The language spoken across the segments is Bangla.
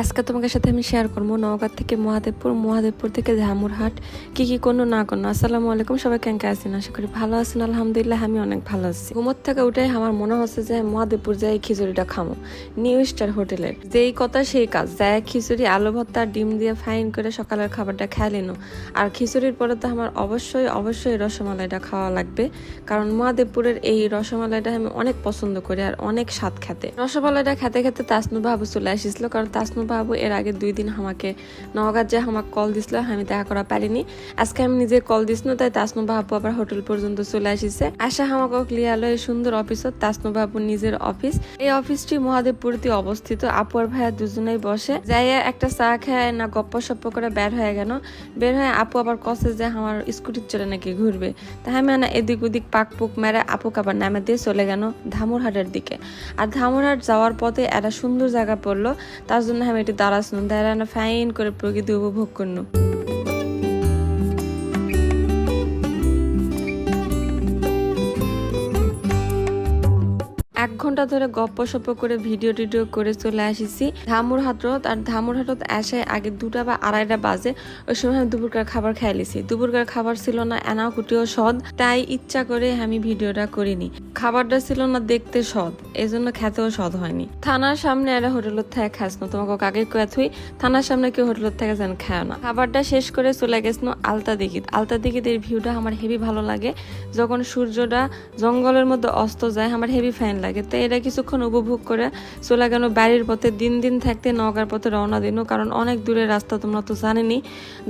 আজকে তোমাদের সাথে আমি শেয়ার করব নওগাঁ থেকে মহাদেবপুর মহাদেবপুর থেকে ধামুরহাট কি কি করল না করল আসসালামু আলাইকুম, সবাই কেন আছেন? আশা করি ভালো আছেন, আলহামদুলিল্লাহ, আমি অনেক ভালো আছি। ঘুমোর থেকে উঠে আমার মনে হচ্ছে যে মহাদেবপুর যাই খিচুড়িটা খামো। নিউ স্টার হোটেলের। যেই কথা সেই কাজ। যায় খিচুড়ি, আলু ভর্তা, ডিম দিয়ে ফাইন করে সকালের খাবারটা খেয়ে নিনো। আর খিচুড়ির পরে তো আমার অবশ্যই অবশ্যই রসমালাইটা খাওয়া লাগবে। কারণ মহাদেবপুরের এই রসমালাইটা আমি অনেক পছন্দ করি আর অনেক স্বাদ খেতে। রসমালাইটা খেতে খেতে তাসনু বাবু চলে আসিছিল কারণ তাসনু বাবু, এর আগে দুই দিন আমাকে নওগাঁ যে আমাকে কল দিছিল, আমি দেখা করা পারিনি। আজকে আমি নিজে কল দিছিল, তাই তাসনু বাবু আবার হোটেল পর্যন্ত চলে আসিছে। আশা আমাকে ক্লিয়ারলো এই সুন্দর অফিসত, তাসনু বাবুর নিজের অফিস। এই অফিসটি মহাদেবপুরতে অবস্থিত। আপু আর ভাইয়া দুজনেই বসে। যাইয়া একটা চা খায় না গপ্প সপ্প করে বের হয়ে গেল। বের হয়ে আপু আবার কষে যে আমার স্কুটির চলে নাকি ঘুরবে। তাই আমি না এদিক ওদিক পাক পুক মেরে আপুকে আবার নামে দিয়ে চলে গেল ধামুরহাটের দিকে। আর ধামুরহাট যাওয়ার পথে একটা সুন্দর জায়গা পড়ল। তার জন্য আমি একটু দাঁড়াচ্ছিলাম দাঁড়ানো ফাইন করে প্রকৃতি উপভোগ করল এক ঘণ্টা ধরে গপ্প সপ্প করে ভিডিও টিডিও করে চলে আসিছি। ধামুর হাটত আর ধামুর হাটত আসে আগে দুটা বা আড়াইটা বাজে, ওই সময় আমি দুপুরকার খাবার খাই লিছি দুপুরকার খাবার ছিল না এনাও কুটিও সদ, তাই ইচ্ছা করে আমি ভিডিওটা করিনি। খাবারটা ছিল না দেখতে সদ এই জন্য খেতেও সদ হয়নি। থানার সামনে একটা হোটেলত থেকে খাস না, তোমাকে কাকে কয়ে থুই? থানার সামনে কেউ হোটেলত থেকে যেন খায় না। খাবারটা শেষ করে চলে গেছিল আলতা দিঘিত। আলতা দিঘিত এর ভিউটা আমার হেভি ভালো লাগে। যখন সূর্যটা জঙ্গলের মধ্যে অস্ত যায়, আমার হেভি ফাইন লাগে। তো এটা কিছুক্ষণ উপভোগ করে, চলে গেল বাড়ির পথে, দিন দিন থাকতে নওগাঁর পথে রওনা দিন কারণ অনেক দূরের রাস্তা তোমরা তো জানেনি।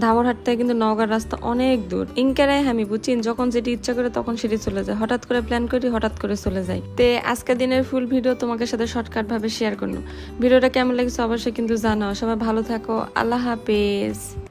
ধামরহাট থেকে কিন্তু নওগাঁর রাস্তা অনেক দূর। ইনকারাই আমি বুঝছি যখন যেটি ইচ্ছা করে তখন সেটি চলে যায়। হঠাৎ করে প্ল্যান করি, হঠাৎ করে চলে যাই। তে আজকে দিনের ফুল ভিডিও তোমাকে সাথে শর্টকাট ভাবে শেয়ার করল ভিডিওটা কেমন লাগছে অবশ্যই কিন্তু জানাও। সবাই ভালো থাকো, আল্লাহ হাফেজ।